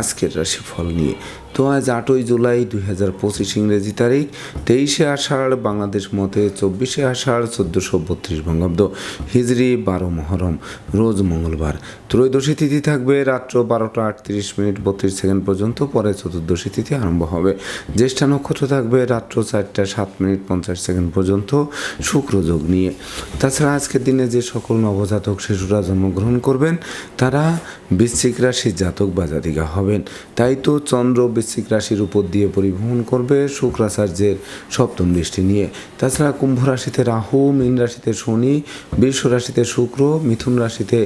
আজকের রাশিফল নিয়ে। তো আজ আটই জুলাই দুই হাজার পঁচিশ ইংরেজি তারিখ, তেইশে আষাঢ় বাংলাদেশ মতে চব্বিশে আষাঢ় চোদ্দোশো বত্রিশ বঙ্গাব্দ, হিজড়ি বারো মহরম, রোজ মঙ্গলবার। ত্রয়োদশী তিথি থাকবে রাত্র বারোটা আটত্রিশ মিনিট বত্রিশ সেকেন্ড পর্যন্ত, পরে চতুর্দশী তিথি আরম্ভ হবে। জ্যেষ্ঠা নক্ষত্র থাকবে রাত্র চারটা সাত মিনিট পঞ্চাশ সেকেন্ড পর্যন্ত শুক্র যোগ নিয়ে। তাছাড়া আজকের দিনে যে সকল নবজাতক শিশুরা জন্মগ্রহণ করবেন, তারা বৃশ্চিক রাশির জাতক বা জাতিকা হবেন। তাই তো চন্দ্র বৃশ্চিক রাশির উপর দিয়ে পরিভ্রমণ করবে শুক্রাচার্যের সপ্তম দৃষ্টি নিয়ে। তাছাড়া কুম্ভ রাশিতে রাহু, মীন রাশিতে শনি, বৃষ রাশিতে শুক্র, মিথুন রাশিতে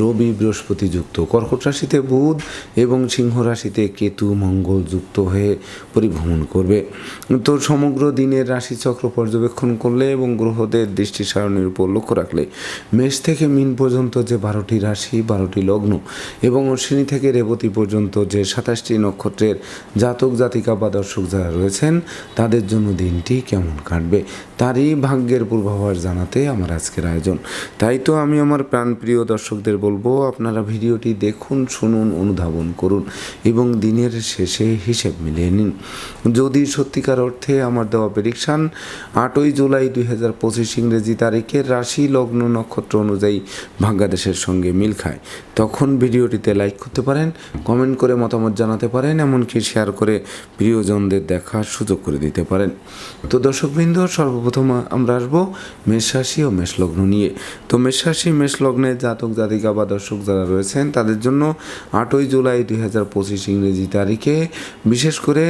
রবি, বৃহস্পতি যুক্ত। কর্কট রাশিতে বুধ এবং সিংহ রাশিতে কেতু, মঙ্গল যুক্ত হয়ে পরিভ্রমণ করবে। তো সমগ্র দিনের রাশিচক্র পর্যবেক্ষণ করলে এবং গ্রহদের দৃষ্টি সারণের উপর লক্ষ্য রাখলে মেষ থেকে মিন পর্যন্ত যে বারোটি রাশি, বারোটি লগ্ন এবং অশ্বিনী থেকে রেবতী পর্যন্ত যে সাতাশটি নক্ষত্রের জাতক, জাতিকা বা দর্শক যারা রয়েছেন, তাদের জন্য দিনটি কেমন কাটবে? তারই ভাগ্যের পূর্বাভাস জানাতে আমার আজকের আয়োজন। তাই তো আমি আমার প্রাণপ্রিয় দর্শকদের বলব, আপনারা ভিডিওটি দেখুন, শুনুন, অনুধাবন করুন এবং দিনের শেষে হিসেব মিলিয়ে নিন। যদি সত্যিকার অর্থে আমার দেওয়া প্রেডিকশান আটই জুলাই দুই হাজার পঁচিশ ইংরেজি তারিখের রাশি লগ্ন নক্ষত্র অনুযায়ী ভাগ্যাদেশের সঙ্গে মিল খায়। তখন ভিডিওটিতে লাইক করতে পারেন কমেন্ট করে মতামত জানাতে পারেন, এমনকি শেয়ার করে প্রিয়জনদের দেখার সুযোগ করে দিতে পারেন। তো দর্শকবৃন্দ, সর্বপ্রথম আমরা আসব মেষরাশি ও মেষলগ্ন নিয়ে। তো মেষরাশি মেষলগ্নে জাতক, জাতিকা বা দর্শক যারা রয়েছেন, তাদের জন্য আটই জুলাই দুই হাজার পঁচিশ ইংরেজি তারিখে বিশেষ করে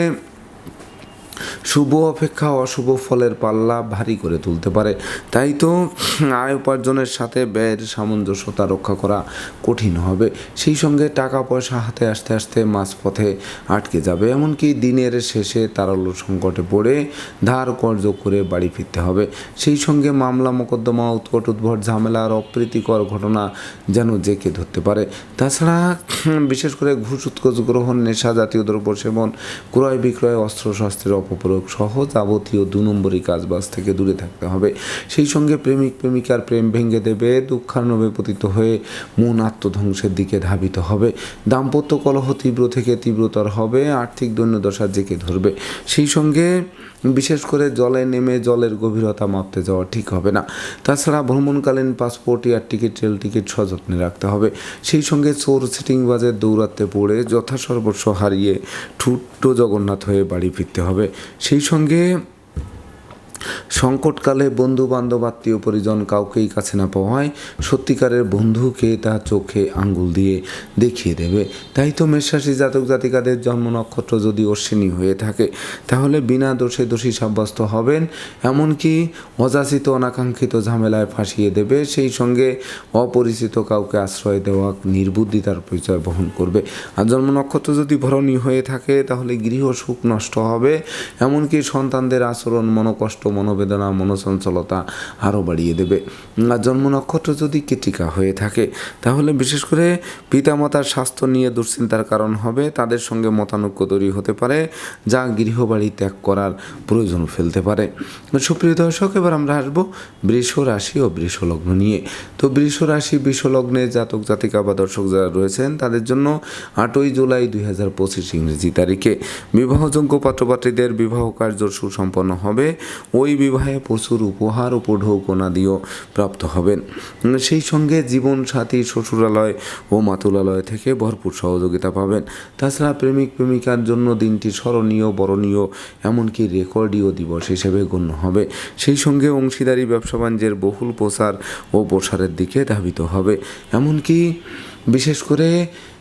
শুভ অপেক্ষা অশুভ ফলের পাল্লা ভারী করে তুলতে পারে। তাই তো, আয় উপার্জনের সাথে ব্যয়ের সামঞ্জস্যতা রক্ষা করা কঠিন হবে। সেই সঙ্গে টাকা পয়সা হাতে আসতে আসতে মাঝপথে আটকে যাবে। এমনকি দিনের শেষে তারল্য সংকটে পড়ে ধার কর্য করে বাড়ি ফিরতে হবে। সেই সঙ্গে মামলা, মোকদ্দমা, উৎকট উদ্ভট ঝামেলা আর অপ্রীতিকর ঘটনা যেন জেকে ধরতে পারে। তাছাড়া, বিশেষ করে ঘুষ, উৎকোচ, গ্রহণ, নেশা, জাতীয় দ্রব্য সেবন ক্রয় বিক্রয় অস্ত্রশস্ত্রের অপপ্রয়োগ সহ যাবতীয় দু নম্বরী কাজবাজ থেকে দূরে থাকতে হবে। সেই সঙ্গে প্রেমিক, প্রেমিকার প্রেম ভেঙে দেবে দুঃখানবে পতিত হয়ে মন আত্মধ্বংসের দিকে ধাবিত হবে। দাম্পত্য কলহ তীব্র থেকে তীব্রতর হবে, আর্থিক দৈন্যদশার জেকে ধরবে। সেই সঙ্গে বিশেষ করে জলে নেমে জলের গভীরতা মাপতে যাওয়া ঠিক হবে না। তাছাড়া ভ্রমণকালীন passport, air ticket, rail ticket সযত্নে রাখতে হবে। সেই সঙ্গে চোর সিটিং বাজে দৌরাত্মে পড়ে যথাসর্বস্ব হারিয়ে ঠুট্টো জগন্নাথ হয়ে বাড়ি ফিরতে হবে। সেই সঙ্গে সংকটকালে বন্ধু বান্ধব আত্মীয় পরিজন কাউকেই কাছে না পাওয়ায় সত্যিকারের বন্ধুকে তা চোখে আঙ্গুল দিয়ে দেখিয়ে দেবে। তাই তো মেষরাশি জাতক জাতিকাদের জন্ম নক্ষত্র যদি অশ্বিনী হয়ে থাকে, তাহলে বিনা দোষে দোষী সাব্যস্ত হবেন, এমনকি অযাচিত অনাকাঙ্ক্ষিত ঝামেলায় ফাঁসিয়ে দেবে। সেই সঙ্গে অপরিচিত কাউকে আশ্রয় দেওয়া নির্বুদ্ধিতার পরিচয় বহন করবে। আর জন্ম নক্ষত্র যদি ভরণী হয়ে থাকে, তাহলে গৃহ সুখ নষ্ট হবে, এমনকি সন্তানদের আচরণ মনোকষ্ট মনোবেদনা, মনোচঞ্চলতা আরও বাড়িয়ে দেবে। আর জন্ম নক্ষত্র যদি কীটিকা হয়ে থাকে, তাহলে বিশেষ করে পিতামাতার স্বাস্থ্য নিয়ে দুশ্চিন্তার কারণ হবে, তাদের সঙ্গে মতানৈক্য তৈরি হতে পারে, যা গৃহবাড়ি ত্যাগ করার প্রয়োজন ফেলতে পারে। সুপ্রিয় দর্শক, এবার আমরা আসব বৃষ রাশি ও বৃষ লগ্ন নিয়ে। তো বৃষ রাশি, বৃষ লগ্নে জাতক, জাতিকা বা দর্শক যারা রয়েছেন, তাদের জন্য আটই জুলাই দুই হাজার পঁচিশ ইংরেজি তারিখে। বিবাহযোগ্য পাত্রপাত্রীদের বিবাহ কার্য সুসম্পন্ন হবে। ওই বিবাহে প্রচুর উপহার ও পৌঢৌকনাদিও প্রাপ্ত হবেন। সেই সঙ্গে জীবন সাথী শ্বশুরালয় ও মাতুলালয় থেকে ভরপুর সহযোগিতা পাবেন। তাছাড়া প্রেমিক প্রেমিকার জন্য দিনটি স্মরণীয়, বরণীয়, এমনকি রেকর্ডীয় দিবস হিসেবে গণ্য হবে। সেই সঙ্গে অংশীদারি ব্যবসা বাণিজ্যের বহুল প্রসার ও প্রসারের দিকে ধাবিত হবে। এমনকি বিশেষ করে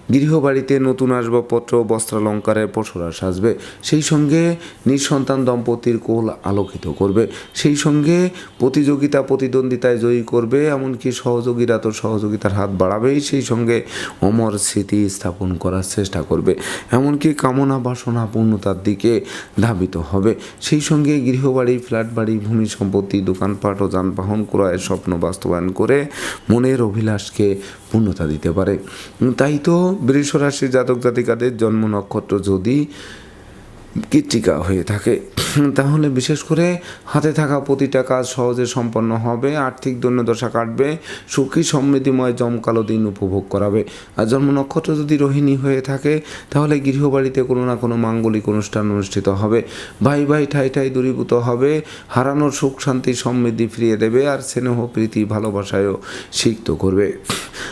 গৃহবাড়িতে নতুন আসবাবপত্র, বস্ত্রালঙ্কারের পসরা সাজবে। সেই সঙ্গে নিঃসন্তান দম্পতির কোল আলোকিত করবে। সেই সঙ্গে প্রতিযোগিতা প্রতিদ্বন্দ্বিতায় জয়ী করবে, এমনকি সহযোগীরা তো সহযোগিতার হাত বাড়াবেই। সেই সঙ্গে অমর স্মৃতি স্থাপন করার চেষ্টা করবে। এমনকি কামনা বাসনা পূর্ণতার দিকে ধাবিত হবে। সেই সঙ্গে গৃহবাড়ি ফ্ল্যাট বাড়ি ভূমি সম্পত্তি, দোকানপাট ও যানবাহন ক্রয়ের স্বপ্ন বাস্তবায়ন করে মনের অভিলাষকে পূর্ণতা দিতে পারে। তাই তো বৃষ রাশির জাতক জাতিকাদের জন্ম নক্ষত্র যদি কীর্তিকা হয়ে থাকে। তাহলে বিশেষ করে হাতে থাকা প্রতিটা কাজ সহজে সম্পন্ন হবে, আর্থিক দৈন্যদশা কাটবে, সুখী সমৃদ্ধিময় জমকালো দিন উপভোগ করাবে। আর জন্ম নক্ষত্র যদি রোহিণী হয়ে থাকে, তাহলে গৃহবাড়িতে কোনো না কোনো মাঙ্গলিক অনুষ্ঠান অনুষ্ঠিত হবে। ভাই ভাই ঠাই ঠাই দূরীভূত হবে, হারানোর সুখ শান্তি সমৃদ্ধি ফিরিয়ে দেবে, আর স্নেহ, প্রীতি, ভালোবাসায়ও সিক্ত করবে।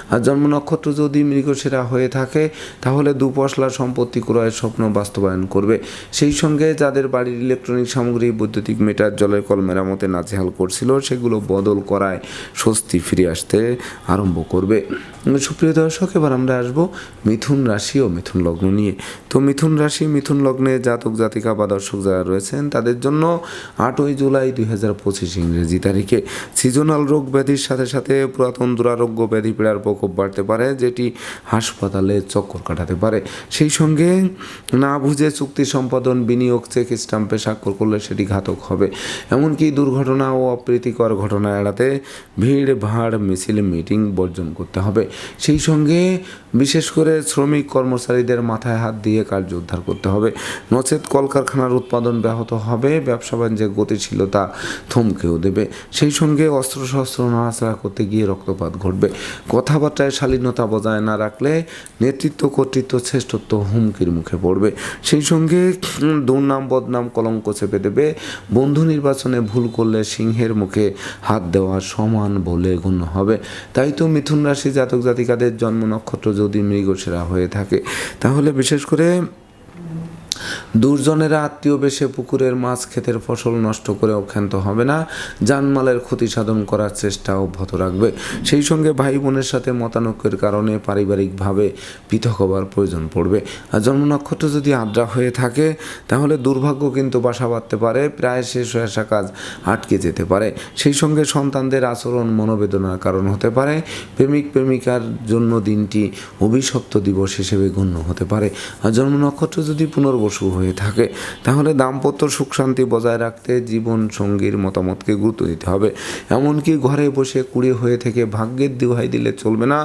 আর জন্ম নক্ষত্র যদি মৃগসেরা হয়ে থাকে, তাহলে দুপশলা সম্পত্তি ক্রয়ের স্বপ্ন বাস্তবায়ন করবে। সেই সঙ্গে যাদের বাড়ির ইলেকট্রনিক সামগ্রী, বৈদ্যুতিক মিটার, জলের কল মেরামতে নাজেহাল করছিল, সেগুলো বদল করায় স্বস্তি ফিরে আসতে আরম্ভ করবে। সুপ্রিয় দর্শক, এবার আমরা আসব মিথুন রাশি ও মিথুন লগ্ন নিয়ে। তো মিথুন রাশি, মিথুন লগ্নে জাতক, জাতিকা বা দর্শক যারা রয়েছেন, তাদের জন্য আটই জুলাই দুই হাজার পঁচিশ ইংরেজি তারিখে সিজনাল রোগ ব্যাধির সাথে সাথে পুরাতন দুরারোগ্য ব্যাধি পীড়ার প্রকোপ বাড়তে পারে, যেটি হাসপাতালে চক্কর কাটাতে পারে। সেই সঙ্গে না বুঝে চুক্তি সম্পাদন বিনিয়োগ, চেক স্টাম্পে স্বাক্ষর করলে সেটি ঘাতক হবে। এমনকি দুর্ঘটনা ও অপ্রীতিকর ঘটনা এড়াতে ভিড়, ভাড়, মিছিল, মিটিং বর্জন করতে হবে। সেই সঙ্গে বিশেষ করে শ্রমিক কর্মচারীদের মাথায় হাত দিয়ে কার্য উদ্ধার করতে হবে। নচেত কলকারখানার উৎপাদন ব্যাহত হবে, ব্যবসা বাণিজ্যের গতিশীলতা থমকেও দেবে। সেই সঙ্গে অস্ত্রশস্ত্র নাড়াচাড়া করতে গিয়ে রক্তপাত ঘটবে। কথাবার্তায় শালীনতা বজায় না রাখলে নেতৃত্ব কর্তৃত্ব শ্রেষ্ঠত্ব হুমকির মুখে পড়বে। সেই সঙ্গে দুর্নাম, বদনাম, কলঙ্ক চেপে দেবে। বন্ধু নির্বাচনে ভুল করলে সিংহের মুখে হাত দেওয়া সমান বলে গণ্য হবে। তাই তো মিথুন রাশি জাতক জাতিকাদের জন্ম নক্ষত্র যদি মৃগসেরা হয়ে থাকে। তাহলে বিশেষ করে দুর্জনেরা আত্মীয় বেশে পুকুরের মাছ ক্ষেতের ফসল নষ্ট করে অক্ষান্ত হবে না, জানমালের ক্ষতি সাধন করার চেষ্টা অব্যাহত রাখবে। সেই সঙ্গে ভাই বোনের সাথে মতানৈক্যের কারণে পারিবারিকভাবে পৃথক হবার প্রয়োজন পড়বে। আর জন্ম নক্ষত্র যদি আদ্রা হয়ে থাকে, তাহলে দুর্ভাগ্য কিন্তু বাসা বাঁধতে পারে, প্রায় শেষ হয়ে আসা কাজ আটকে যেতে পারে। সেই সঙ্গে সন্তানদের আচরণ মনোবেদনার কারণ হতে পারে। প্রেমিক প্রেমিকার জন্য দিনটি অভিশপ্ত দিবস হিসেবে গণ্য হতে পারে। আর জন্ম নক্ষত্র যদি পুনর্বসু হয়ে থাকে। তাহলে দাম্পত্য সুখ শান্তি বজায় রাখতে জীবন সঙ্গীর মতামতকে গুরুত্ব দিতে হবে। এমনকি ঘরে বসে কুড়ে হয়ে থেকে ভাগ্যের দোহাই দিলে চলবে না।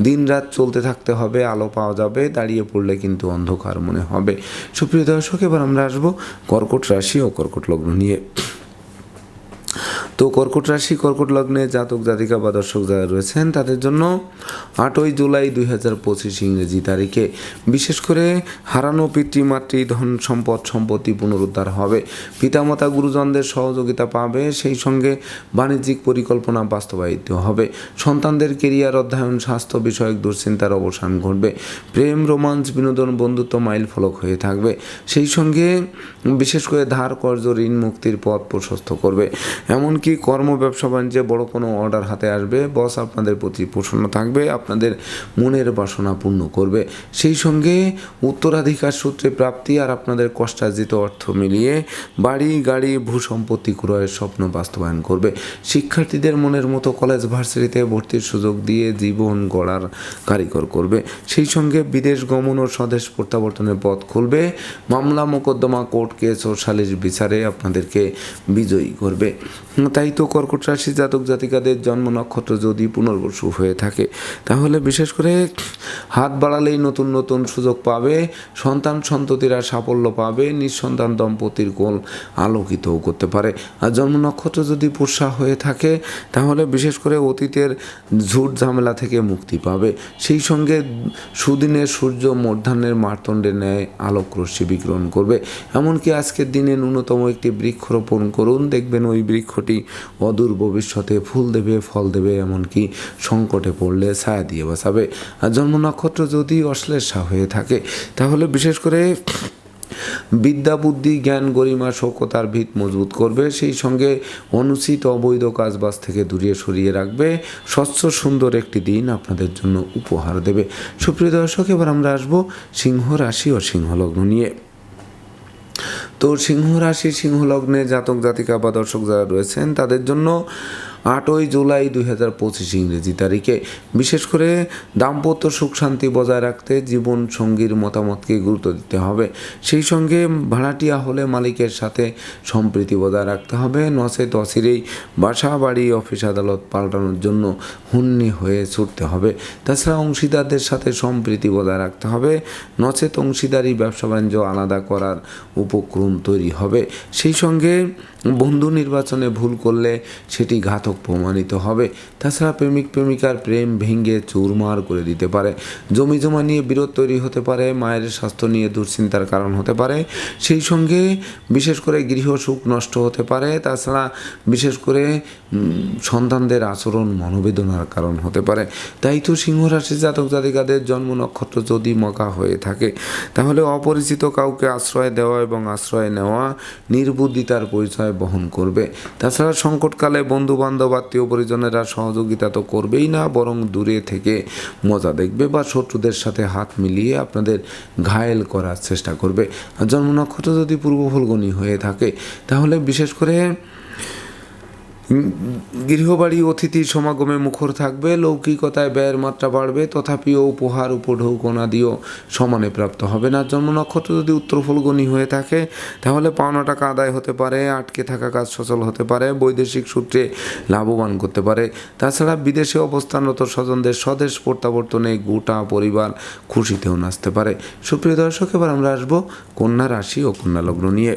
দিন রাত চলতে থাকতে হবে, আলো পাওয়া যাবে, দাঁড়িয়ে পড়লে কিন্তু অন্ধকার মনে হবে। সুপ্রিয় দর্শক, এবার আমরা আসব কর্কট রাশি ও কর্কট লগ্ন নিয়ে। তো কর্কট রাশি, কর্কট লগ্নে জাতক, জাতিকা বা দর্শক যারা রয়েছেন, তাদের জন্য আটই জুলাই দুই হাজার পঁচিশ ইংরেজি তারিখে। বিশেষ করে হারানো পিতৃমাতৃ ধন সম্পদ, সম্পত্তি পুনরুদ্ধার হবে। পিতামাতা, গুরুজনদের সহযোগিতা পাবে, সেই সঙ্গে বাণিজ্যিক পরিকল্পনা বাস্তবায়িত হবে। সন্তানদের কেরিয়ার, অধ্যয়ন, স্বাস্থ্য বিষয়ক দুশ্চিন্তার অবসান ঘটবে। প্রেম, রোমাঞ্চ, বিনোদন, বন্ধুত্ব মাইল ফলক হয়ে থাকবে। সেই সঙ্গে বিশেষ করে ধার কর্য ঋণ, মুক্তির পথ প্রশস্ত করবে। এমনকি কর্ম ব্যবসা বাণিজ্যে বড় কোনো অর্ডার হাতে আসবে বস আপনাদের প্রতি প্রসন্ন থাকবে, আপনাদের মনের বাসনা পূর্ণ করবে। সেই সঙ্গে উত্তরাধিকার সূত্রে প্রাপ্তি আর আপনাদের কষ্টার্জিত অর্থ মিলিয়ে বাড়ি, গাড়ি ভূ সম্পত্তি ক্রয়ের স্বপ্ন বাস্তবায়ন করবে। শিক্ষার্থীদের মনের মতো কলেজ ভার্সিটিতে ভর্তির সুযোগ দিয়ে জীবন গড়ার কারিগর করবে। সেই সঙ্গে বিদেশ গমন ও স্বদেশ প্রত্যাবর্তনের পথ খুলবে। মামলা মোকদ্দমা কোর্ট কেস ও সালিশ বিচারে আপনাদেরকে বিজয়ী করবে। তাই তো কর্কট রাশি জাতক জাতিকাদের জন্ম নক্ষত্র যদি পুনর্বসু হয়ে থাকে, তাহলে বিশেষ করে হাত বাড়ালেই নতুন নতুন সুযোগ পাবে, সন্তান সন্ততিরা সাফল্য পাবে, নিঃসন্তান দম্পতির কোল আলোকিতও করতে পারে। আর জন্ম নক্ষত্র যদি পুষা হয়ে থাকে, তাহলে বিশেষ করে অতীতের ঝুট ঝামেলা থেকে মুক্তি পাবে। সেই সঙ্গে সুদিনের সূর্য মধ্যাহ্নের মার্তণ্ডের ন্যায় আলোক রশ্মি বিকিরণ করবে। এমনকি আজকের দিনে ন্যূনতম একটি বৃক্ষরোপণ করুন, দেখবেন ওই বৃক্ষটি অদূর ভবিষ্যতে ফুল দেবে, ফল দেবে, এমনকি সংকটে পড়লে ছায়া দিয়ে বাঁচাবে। আর জন্ম নক্ষত্র যদি অশ্লেষা হয়ে থাকে, তাহলে বিশেষ করে বিদ্যা, বুদ্ধি, জ্ঞান, গরিমা শৌকতার ভিত মজবুত করবে। সেই সঙ্গে অনুচিত অবৈধ কাজবাজ থেকে দূরিয়ে সরিয়ে রাখবে। স্বচ্ছ, সুন্দর একটি দিন আপনাদের জন্য উপহার দেবে। সুপ্রিয় দর্শক, এবার আমরা আসব সিংহ রাশি ও সিংহলগ্ন নিয়ে। তো সিংহ রাশি সিংহ লগ্নে জাতক জাতিকা বা দর্শক যারা রয়েছেন তাদের জন্য আটই জুলাই দুই হাজার পঁচিশ ইংরেজি তারিখে। বিশেষ করে দাম্পত্য সুখ শান্তি বজায় রাখতে জীবন সঙ্গীর মতামতকে গুরুত্ব দিতে হবে। সেই সঙ্গে ভাড়াটিয়া হলে মালিকের সাথে সম্প্রীতি বজায় রাখতে হবে। নচেত অচিরেই বাসা বাড়ি অফিস আদালত পাল্টানোর জন্য হুন্নি হয়ে ছুটতে হবে। তাছাড়া অংশীদারদের সাথে সম্প্রীতি বজায় রাখতে হবে। নচেত অংশীদারি, ব্যবসা বাণিজ্য আলাদা করার উপক্রম তৈরি হবে। সেই সঙ্গে বন্ধু নির্বাচনে ভুল করলে সেটি ঘাতক প্রমাণিত হবে। তাছাড়া প্রেমিক প্রেমিকার প্রেম ভেঙে চুরমার করে দিতে পারে। জমি জমা নিয়ে বিরোধ তৈরি হতে পারে, মায়ের স্বাস্থ্য নিয়ে দুশ্চিন্তার কারণ হতে পারে। সেই সঙ্গে বিশেষ করে গৃহ সুখ নষ্ট হতে পারে। তাছাড়া বিশেষ করে সন্তানদের আচরণ মনোবেদনার কারণ হতে পারে। তাই তো সিংহ রাশি জাতক জাতিকাদের জন্ম নক্ষত্র যদি মকা হয়ে থাকে, তাহলে অপরিচিত কাউকে আশ্রয় দেওয়া এবং আশ্রয় নেওয়া নির্বুদ্ধিতার পরিচয় বহন করবে। তাছাড়া সংকটকালে বন্ধু বান্ধব আত্মীয় পরিজনেরা সহযোগিতা তো করবেই না, বরং দূরে থেকে মজা দেখবে বা শত্রুদের সাথে হাত মিলিয়ে আপনাদের ঘায়েল করার চেষ্টা করবে। আর জন্ম নক্ষত্র যদি পূর্ব হয়ে থাকে, তাহলে বিশেষ করে গৃহবাড়ি অতিথির সমাগমে মুখর থাকবে, লৌকিকতায় ব্যয়ের মাত্রা বাড়বে, তথাপিও উপহার উপঢৌকনা দিয়েও সমানে প্রাপ্ত হবে না। জন্ম নক্ষত্র যদি উত্তর ফলগণী হয়ে থাকে, তাহলে পাওনা টাকা আদায় হতে পারে, আটকে থাকা কাজ সচল হতে পারে, বৈদেশিক সূত্রে লাভবান করতে পারে। তাছাড়া বিদেশে অবস্থানরত স্বজনদের স্বদেশ প্রত্যাবর্তনে গোটা পরিবার খুশিতেও নাচতে পারে। সুপ্রিয় দর্শক, এবার আমরা আসব কন্যা রাশি ও কন্যা লগ্ন নিয়ে।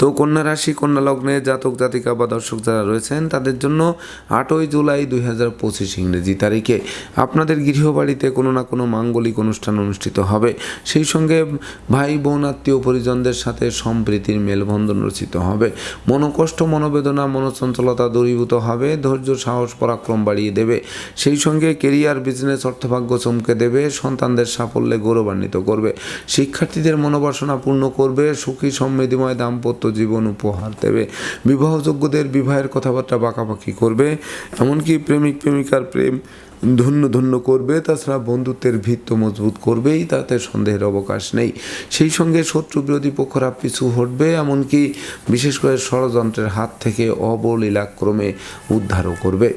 তো কন্যা রাশি, কন্যা লগ্নে জাতক, জাতিকা বা দর্শক যারা রয়েছেন, তাদের জন্য আটই জুলাই দুই হাজার পঁচিশ ইংরেজি তারিখে আপনাদের গৃহবাড়িতে কোনো না কোনো মাঙ্গলিক অনুষ্ঠান অনুষ্ঠিত হবে। সেই সঙ্গে ভাই, বোন, আত্মীয় পরিজনদের সাথে সম্প্রীতির মেলবন্ধন রচিত হবে। মনোকষ্ট, মনোবেদনা, মনোচঞ্চলতা দূরীভূত হবে। ধৈর্য, সাহস, পরাক্রম বাড়িয়ে দেবে। সেই সঙ্গে কেরিয়ার, বিজনেস, অর্থভাগ্য চমকে দেবে। সন্তানদের সাফল্যে গৌরবান্বিত করবে। শিক্ষার্থীদের মনোবাসনা পূর্ণ করবে। সুখী, সমৃদ্ধিময়, দাম্পত্য জীবন উপহার দেবে। বিবাহযোগ্যদের বিবাহের কথাবার্তা বাঁকাবাকি করবে। এমনকি প্রেমিক প্রেমিকার প্রেম ধন্য ধন্য করবে। তাছাড়া বন্ধুত্বের ভিত্ত মজবুত করবেই, তাতে সন্দেহের অবকাশ নেই। সেই সঙ্গে শত্রু বিরোধী পক্ষরা পিছু হটবে। এমনকি বিশেষ করে ষড়যন্ত্রের হাত থেকে অবলীলাক্রমে উদ্ধারও করবে।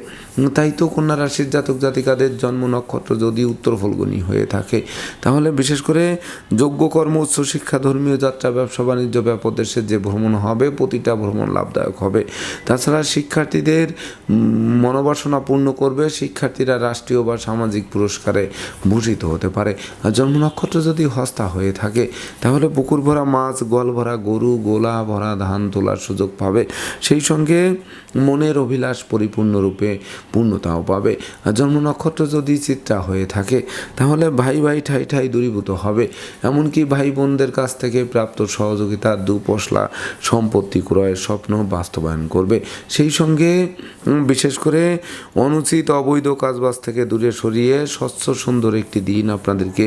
তাই তো কন্যা রাশির জাতক জাতিকাদের জন্ম নক্ষত্র যদি উত্তর ফলগুনি হয়ে থাকে, তাহলে বিশেষ করে যোগ্য কর্ম উচ্চশিক্ষা ধর্মীয় যাত্রা, ব্যবসা, বাণিজ্য ব্যাপদেশে যে ভ্রমণ হবে, প্রতিটা ভ্রমণ লাভদায়ক হবে। তাছাড়া শিক্ষার্থীদের মনোবাসনা পূর্ণ করবে, শিক্ষার্থীরা রাষ্ট্রীয় বা সামাজিক পুরস্কারে ভূষিত হতে পারে। আর জন্ম নক্ষত্র যদি হস্তা হয়ে থাকে, তাহলে পুকুর ভরা মাছ গল ভরা গরু, গোলা ভরা ধান তোলার সুযোগ পাবে। সেই সঙ্গে মনের অভিলাষ পরিপূর্ণরূপে পূর্ণতাও পাবে। আর জন্ম নক্ষত্র যদি চিত্রা হয়ে থাকে, তাহলে ভাই ভাই ঠাই ঠাই দূরীভূত হবে। এমনকি ভাই বোনদের কাছ থেকে প্রাপ্ত সহযোগিতার দুপশলা সম্পত্তি ক্রয়ের স্বপ্ন বাস্তবায়ন করবে। সেই সঙ্গে বিশেষ করে অনুচিত অবৈধ কাজবাজ থেকে দূরে সরিয়ে স্বচ্ছ সুন্দর একটি দিন আপনাদেরকে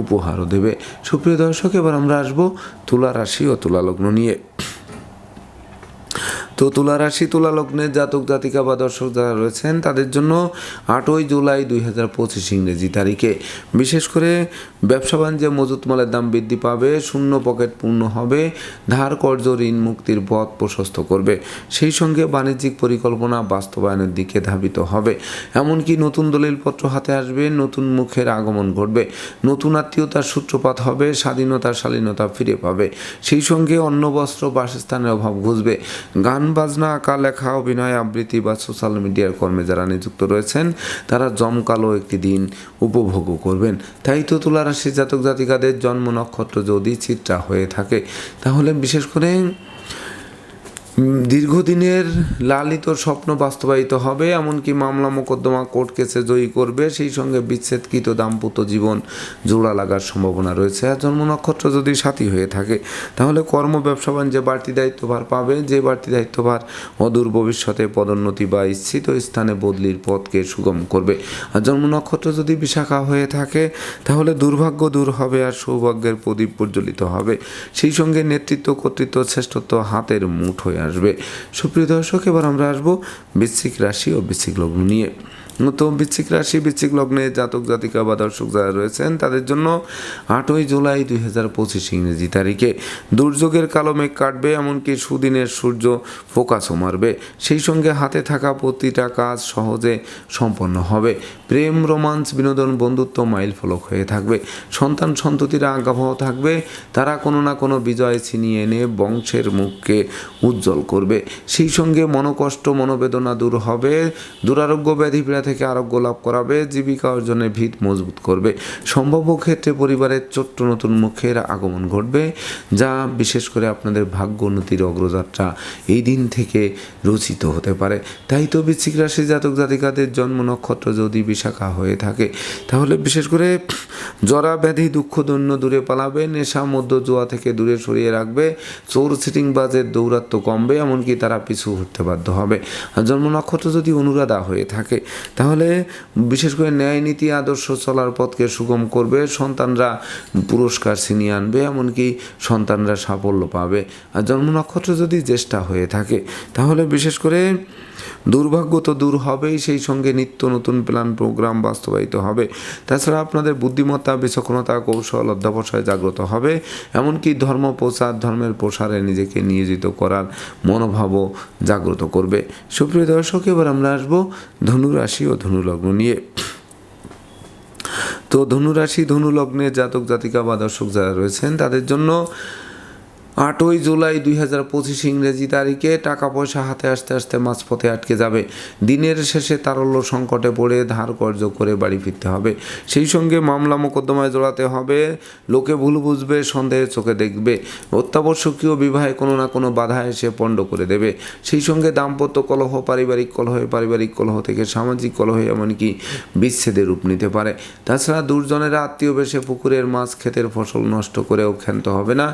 উপহারও দেবে। সুপ্রিয় দর্শক, এবার আমরা আসব তুলা রাশি ও তুলা লগ্ন নিয়ে। তো তুলা রাশি, তুলা লগ্নের জাতক, জাতিকা বা দর্শক যারা রয়েছেন, তাদের জন্য আটই জুলাই দুই হাজার পঁচিশ ইংরেজি তারিখে। বিশেষ করে ব্যবসা বাণিজ্যে মজুত মালের দাম বৃদ্ধি পাবে, শূন্য পকেট পূর্ণ হবে, ধার কর্য ঋণ, মুক্তির পথ প্রশস্ত করবে। সেই সঙ্গে বাণিজ্যিক পরিকল্পনা বাস্তবায়নের দিকে ধাবিত হবে। এমনকি নতুন দলিলপত্র হাতে আসবে, নতুন মুখের আগমন ঘটবে। নতুন আত্মীয়তার সূত্রপাত হবে স্বাধীনতা শালীনতা ফিরে পাবে। সেই সঙ্গে অন্ন, বস্ত্র, বাসস্থানের অভাব ঘুষবে। গান বাজনা আঁকা লেখা অভিনয়, আবৃত্তি বা সোশ্যাল মিডিয়ার কর্মে যারা নিযুক্ত রয়েছেন, তারা জমকালো একটি দিন উপভোগও করবেন। তাই তো তুলারাশি জাতক জাতিকাদের জন্ম নক্ষত্র যদি চিত্রা হয়ে থাকে, তাহলে বিশেষ করে দীর্ঘদিনের লালিত স্বপ্ন বাস্তবায়িত হবে, এমনকি মামলা মোকদ্দমা কোর্ট কেসে জয়ী করবে, সেই সঙ্গে বিচ্ছেদকৃত দাম্পত্য জীবন জোড়া লাগার সম্ভাবনা রয়েছে। আর জন্ম নক্ষত্র যদি সাথী হয়ে থাকে, তাহলে কর্ম, ব্যবসা, বাণিজ্যে বাড়তি দায়িত্বভার পাবে। যে বাড়তি দায়িত্বভার অদূর ভবিষ্যতে পদোন্নতি বা ইচ্ছিত স্থানে বদলির পথকে সুগম করবে। আর জন্ম নক্ষত্র যদি বিশাখা হয়ে থাকে, তাহলে দুর্ভাগ্য দূর হবে আর সৌভাগ্যের প্রদীপ প্রজ্বলিত হবে। সেই সঙ্গে নেতৃত্ব কর্তৃত্ব শ্রেষ্ঠত্ব হাতের মুঠ হয়ে আসবে। সুপ্রিয় দর্শক এবার আমরা আসব বৃশ্চিক রাশি ও বৃশ্চিক লগ্ন নিয়ে। তো বৃশ্চিক রাশি বৃশ্চিক লগ্নে জাতক, জাতিকা বা দর্শক যারা রয়েছেন, তাদের জন্য আটই জুলাই দুই হাজার পঁচিশ ইংরেজি তারিখে। দুর্যোগের কালো মেঘ কাটবে, এমনকি সুদিনের সূর্য ফোকাসও মারবে। সেই সঙ্গে হাতে থাকা প্রতিটা কাজ সহজে সম্পন্ন হবে। প্রেম, রোমান্স, বিনোদন, বন্ধুত্ব মাইল ফলক হয়ে থাকবে। সন্তান, সন্ততিরা আজ্ঞাবহ থাকবে। তারা কোনো না কোনো বিজয় ছিনিয়ে এনে বংশের মুখকে উজ্জ্বল করবে। সেই সঙ্গে মনোকষ্ট, মনোবেদনা দূর হবে। দুরারোগ্য ব্যাধি থেকে আরোগ্য লাভ করাবে জীবিকা অর্জনের ভিত মজবুত করবে। সম্ভাব্য ক্ষেত্রে পরিবারের ছোট্ট নতুন মুখের আগমন ঘটবে, যা বিশেষ করে আপনাদের ভাগ্য উন্নতির অগ্রযাত্রা এই দিন থেকে রচিত হতে পারে। তাই তো বৃশ্চিক রাশি জাতক জাতিকাদের জন্ম নক্ষত্র যদি বিশাখা হয়ে থাকে, তাহলে বিশেষ করে জরা ব্যাধি দুঃখ দৈন্য দূরে পালাবে, নেশা মধ্য জোয়া থেকে দূরে সরিয়ে রাখবে, চোর সিটিং বাজের দৌরাত্ম কমবে, এমনকি তারা পিছু হতে বাধ্য হবে। আর জন্ম নক্ষত্র যদি অনুরাধা হয়ে থাকে তাহলে বিশেষ করে ন্যায় নীতি আদর্শ চলার পথকে সুগম করবে, সন্তানরা পুরস্কার ছিনিয়ে আনবে, এমনকি সন্তানরা সাফল্য পাবে। আর জন্ম নক্ষত্র যদি জ্যেষ্ঠা হয়ে থাকে, তাহলে বিশেষ করে দুর্ভাগ্য তো দূর হবেই, সেই সঙ্গে নিত্য নতুন প্ল্যান প্রোগ্রাম বাস্তবায়িত হবে। তাছাড়া আপনাদের বুদ্ধিমত্তা, বিচক্ষণতা, কৌশল, অধ্যাবসায় জাগ্রত হবে। এমনকি ধর্ম প্রচার ধর্মের প্রসারে নিজেকে নিয়োজিত করার মনোভাবও জাগ্রত করবে। সুপ্রিয় দর্শক, এবার আমরা আসব ধনুরাশি ও ধনুলগ্ন নিয়ে। তো ধনুরাশি ধনুলগ্নে জাতক জাতিকা বা দর্শক যারা রয়েছেন, তাদের জন্য আটই জুলাই দুই হাজার পঁচিশ ইংরেজি তারিখে টাকা পয়সা হাতে আসতে আসতে মাঝপথে আটকে যাবে। দিনের শেষে তারল্য সংকটে পড়ে ধার কর্য করে বাড়ি ফিরতে হবে। সেই সঙ্গে মামলা মোকদ্দমায় জড়াতে হবে। লোকে ভুল বুঝবে সন্দেহের চোখে দেখবে। অত্যাবশ্যকীয় বিবাহে কোনো না কোনো বাধা এসে পণ্ড করে দেবে। সেই সঙ্গে দাম্পত্য কলহ, পারিবারিক কলহে, পারিবারিক কলহ থেকে সামাজিক কলহে এমনকি বিচ্ছেদের রূপ নিতে পারে। তাছাড়া দুর্জনেরা আত্মীয় বেশে পুকুরের মাছ, ক্ষেতের ফসল নষ্ট করেও ক্ষান্ত হবে না।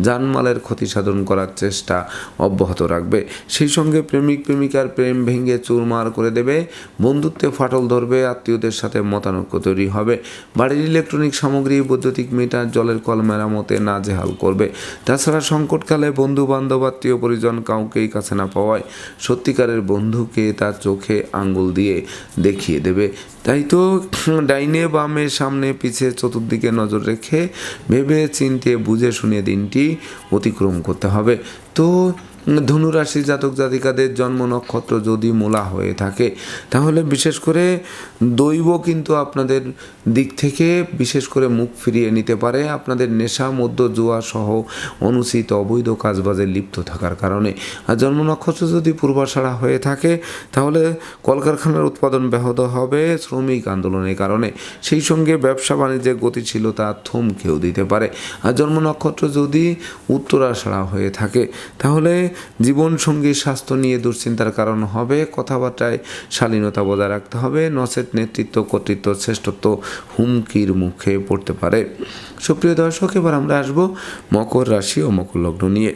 জানমালের ক্ষতি সাধন করার চেষ্টা অব্যাহত রাখবে। সেই সঙ্গে প্রেমিক প্রেমিকার প্রেম ভেঙে চুরমার করে দেবে। বন্ধুত্বে ফাটল ধরবে, আত্মীয়দের সাথে মতানৈক্য তৈরি হবে। বাড়ির ইলেকট্রনিক সামগ্রী, বৈদ্যুতিক মিটার, জলের কল মেরামতে নাজেহাল করবে। তাছাড়া সংকটকালে বন্ধু বান্ধব আত্মীয় পরিজন কাউকেই কাছে না পাওয়ায় সত্যিকারের বন্ধুকে তার চোখে আঙ্গুল দিয়ে দেখিয়ে দেবে। তাই তো ডাইনে বামে সামনে পিছে চতুর্দিকে নজর রেখে ভেবে চিনতে বুঝে শুনে দিনটি অতিক্রম করতে হবে। তো ধনুরাশি জাতক জাতিকাদের জন্ম নক্ষত্র যদি মূলা হয়ে থাকে, তাহলে বিশেষ করে দৈব কিন্তু আপনাদের দিক থেকে বিশেষ করে মুখ ফিরিয়ে নিতে পারে। আপনাদের নেশা, মধ্য জুয়া সহ অনুচিত অবৈধ কাজবাজে লিপ্ত থাকার কারণে। আর জন্ম নক্ষত্র যদি পূর্বাশাড়া হয়ে থাকে, তাহলে কলকারখানার উৎপাদন ব্যাহত হবে শ্রমিক আন্দোলনের কারণে। সেই সঙ্গে ব্যবসা বাণিজ্যের গতিশীলতা থমকেও দিতে পারে। আর জন্ম নক্ষত্র যদি উত্তরাষাড়া হয়ে থাকে, তাহলে জীবনসঙ্গী স্বাস্থ্য নিয়ে দুশ্চিন্তার কারণ হবে। কথাবার্তায় শালীনতা বজায় রাখতে হবে। নচেত নেতৃত্ব, কর্তৃত্ব, শ্রেষ্ঠত্ব হুমকির মুখে পড়তে পারে। সুপ্রিয় দর্শক, এবার আমরা আসব মকর রাশি ও মকর লগ্ন নিয়ে।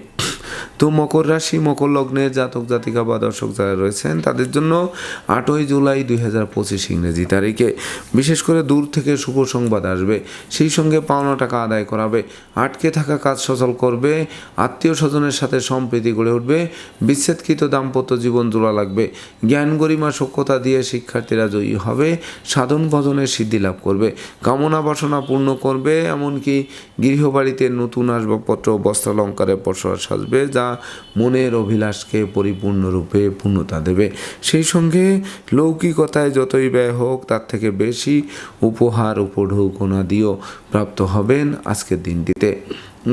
তো মকর রাশি, মকর লগ্নে জাতক, জাতিকা বা দর্শক যারা রয়েছেন, তাদের জন্য আটই জুলাই দুই হাজার পঁচিশ ইংরেজি তারিখে। বিশেষ করে দূর থেকে শুভ সংবাদ আসবে। সেই সঙ্গে পাওনা টাকা আদায় করাবে। আটকে থাকা কাজ সচল করবে। আত্মীয় স্বজনের সাথে সম্প্রীতি গড়ে উঠবে, বিচ্ছেদকৃত দাম্পত্য জীবন জোড়া লাগবে। জ্ঞান গরিমা সক্ষতা দিয়ে শিক্ষার্থীরা জয়ী হবে, সাধন ভজনের সিদ্ধি লাভ করবে, কামনা বাসনা পূর্ণ করবে, এমনকি গৃহবাড়িতে নতুন আসবাবপত্র বস্ত্রালঙ্কারে পসরা সাজবে, যা মনের অভিলাষকে পরিপূর্ণরূপে পূর্ণতা দেবে। সেই সঙ্গে লৌকিকতায় যতই ব্যয় হোক, তার থেকে বেশি উপহার উপঢৌকনা দিয়েও প্রাপ্ত হবেন আজকের দিনটিতে।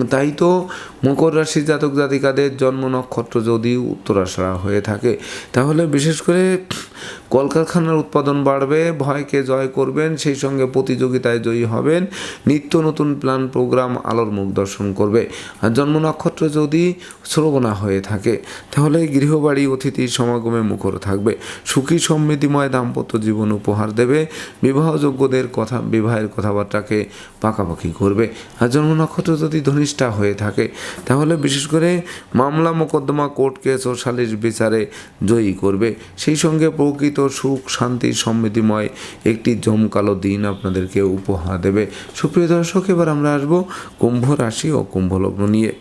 তাই তো মকর রাশি জাতক জাতিকাদের জন্ম নক্ষত্র যদি উত্তরাশরা হয়ে থাকে, তাহলে বিশেষ করে কলকারখানার উৎপাদন বাড়বে, ভয়কে জয় করবেন, সেই সঙ্গে প্রতিযোগিতায় জয়ী হবেন, নিত্য নতুন প্ল্যান প্রোগ্রাম আলোর মুখ দর্শন করবে। আর জন্ম নক্ষত্র যদি শ্রবণা হয়ে থাকে, তাহলে গৃহবাড়ি অতিথির সমাগমে মুখর থাকবে। সুখী সমৃদ্ধিময় দাম্পত্য জীবন উপহার দেবে। বিবাহযোগ্যদের কথা, বিবাহের কথাবার্তাকে পাকাপাকি করবে। আর জন্ম নক্ষত্র যদি ধনিষ্ঠা হয়ে থাকে, তাহলে বিশেষ করে মামলা মোকদ্দমা কোর্ট কেস ও সালিশ বিচারে জয়ী করবে। সেই সঙ্গে প্রকৃত সুখ, শান্তি, সমৃদ্ধিময় একটি জমকালো দিন আপনাদেরকে উপহার দেবে। সুপ্রিয় দর্শক, এবার আমরা আসব কুম্ভ রাশি ও কুম্ভ লগ্ন নিয়ে।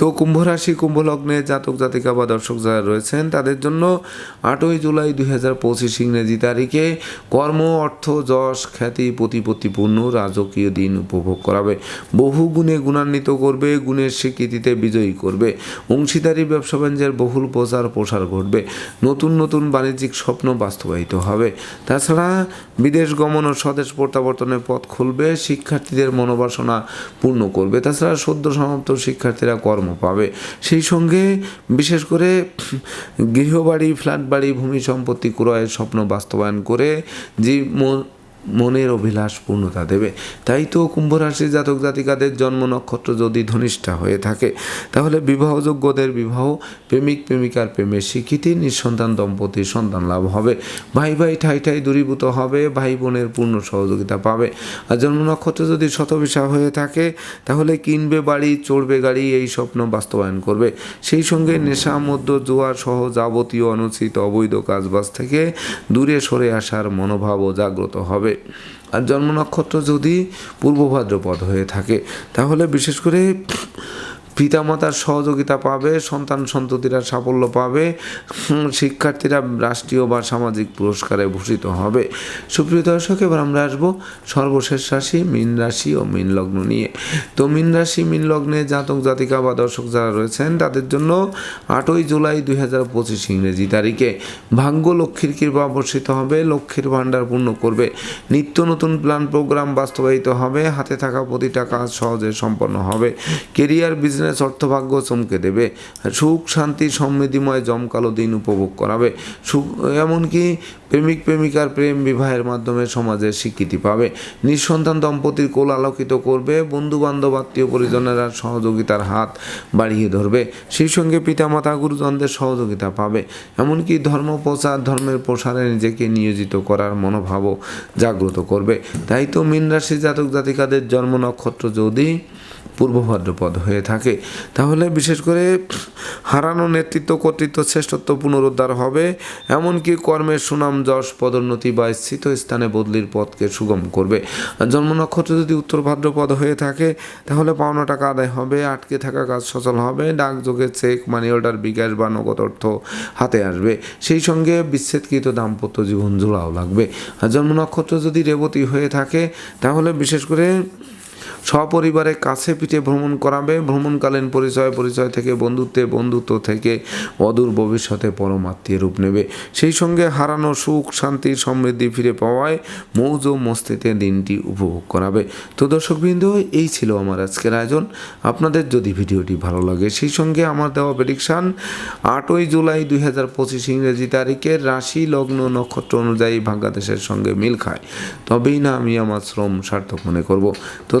তো কুম্ভ রাশি কুম্ভ লগ্নে জাতক, জাতিকা বা দর্শক যারা রয়েছেন, তাদের জন্য আটই জুলাই দুই হাজার পঁচিশ ইংরেজি তারিখে কর্ম, অর্থ, যশ, খ্যাতি, প্রতিপত্তিপূর্ণ রাজকীয় দিন উপভোগ করাবে। বহু গুণে গুণান্বিত করবে, গুণের স্বীকৃতিতে বিজয়ী করবে। অংশীদারি, ব্যবসা বাণিজ্যের বহুল প্রচার প্রসার ঘটবে। নতুন নতুন বাণিজ্যিক স্বপ্ন বাস্তবায়িত হবে। তাছাড়া বিদেশ গমন ও স্বদেশ প্রত্যাবর্তনের পথ খুলবে, শিক্ষার্থীদের মনোবাসনা পূর্ণ করবে। তাছাড়া সদ্য সমাপ্ত শিক্ষার্থীরা কর্ম পাবে। সেই সঙ্গে বিশেষ করে গৃহবাড়ি ফ্ল্যাট বাড়ি ভূমি সম্পত্তি ক্রয়ের স্বপ্ন বাস্তবায়ন করে যে মনের অভিলাষ পূর্ণতা দেবে। তাই তো কুম্ভ রাশির জাতক জাতিকাদের জন্ম নক্ষত্র যদি ধনিষ্ঠা হয়ে থাকে, তাহলে বিবাহযোগ্যদের বিবাহ, প্রেমিক প্রেমিকার প্রেমের স্বীকৃতি নিঃসন্তান দম্পতির সন্তান লাভ হবে। ভাই ভাই ঠাই ঠাই দূরীভূত হবে, ভাই বোনের পূর্ণ সহযোগিতা পাবে। আর জন্ম নক্ষত্র যদি শতবিশা হয়ে থাকে, তাহলে কিনবে বাড়ি, চড়বে গাড়ি, এই স্বপ্ন বাস্তবায়ন করবে। সেই সঙ্গে নেশা মধ্য জোয়ার সহ যাবতীয় অনুচিত অবৈধ কাজবাজ থেকে দূরে সরে আসার মনোভাবও জাগ্রত হবে। আর জন্ম নক্ষত্র যদি পূর্ব ভাদ্রপদ হয়ে থাকে তাহলে বিশেষ করে পিতামাতার সহযোগিতা পাবে, সন্তান সন্ততিরা সাফল্য পাবে শিক্ষার্থীরা রাষ্ট্রীয় বা সামাজিক পুরস্কারে ভূষিত হবে। সুপ্রিয় দর্শক, এবার আমরা আসব সর্বশেষ রাশি, মীন রাশি ও মীন লগ্ন নিয়ে। তো মীন রাশি, মীন লগ্নে জাতক, জাতিকা বা দর্শক যারা রয়েছেন, তাদের জন্য আটই জুলাই দুই হাজার পঁচিশ ইংরেজি তারিখে ভাগ্য লক্ষ্মীর কৃপা বর্ষিত হবে, লক্ষ্মীর ভাণ্ডার পূর্ণ করবে। নিত্য নতুন প্ল্যান, প্রোগ্রাম বাস্তবায়িত হবে, হাতে থাকা প্রতিটা কাজ সহজে সম্পন্ন হবে। কেরিয়ার, বিজনেস অর্থভাগ্য চমকে দেবে। সুখ, শান্তি, সমৃদ্ধিময় জমকালো দিন উপভোগ করাবে। সুখ, এমনকি প্রেমিক, প্রেমিকার প্রেম বিবাহের মাধ্যমে সমাজের স্বীকৃতি পাবে। নিঃসন্তান দম্পতির কোল আলোকিত করবে। বন্ধু বান্ধব আত্মীয় পরিজনেরা সহযোগিতার হাত বাড়িয়ে ধরবে। সেই সঙ্গে পিতামাতা, গুরুজনদের সহযোগিতা পাবে। এমনকি ধর্ম প্রচার, ধর্মের প্রসারে নিজেকে নিয়োজিত করার মনোভাবও জাগ্রত করবে। তাই তো মীন রাশি জাতক জাতিকাদের জন্ম নক্ষত্র যদি পূর্ব ভাদ্রপদ হয়ে থাকে। তাহলে বিশেষ করে হারানো নেতৃত্ব, কর্তৃত্ব, শ্রেষ্ঠত্ব পুনরুদ্ধার হবে। এমনকি কর্মের সুনাম, যশ, পদোন্নতি বা স্থিত স্থানে বদলির পথকে সুগম করবে। জন্ম নক্ষত্র যদি উত্তর ভাদ্রপদ হয়ে থাকে, তাহলে পাওনা টাকা আদায় হবে, আটকে থাকা কাজ সচল হবে ডাকযোগে চেক মানি অর্ডার বিকাশ বা নগদ অর্থ হাতে আসবে। সেই সঙ্গে বিচ্ছেদকৃত দাম্পত্য জীবন জোড়াও লাগবে। জন্ম নক্ষত্র যদি রেবতী হয়ে থাকে, তাহলে বিশেষ করে সপরিবারে কাছে পিঠে ভ্রমণ করাবে। ভ্রমণকালীন পরিচয় পরিচয় থেকে বন্ধুত্বে বন্ধুত্ব থেকে অদূর ভবিষ্যতে পরমাত্মীয় রূপ নেবে। সেই সঙ্গে হারানো সুখ, শান্তি, সমৃদ্ধি ফিরে পাওয়ায় মৌজ ও মস্তিতে দিনটি উপভোগ করাবে। তো দর্শকবৃন্দ এই ছিল আমার আজকের আয়োজন। আপনাদের যদি ভিডিওটি ভালো লাগে, সেই সঙ্গে আমার দেওয়া প্রেডিকশান আটই জুলাই দুই হাজার পঁচিশ ইংরেজি তারিখের রাশি লগ্ন নক্ষত্র অনুযায়ী ভাগ্যাদেশের সঙ্গে মিল খায়। তবেই না আমি আমার শ্রম সার্থক মনে করব। তো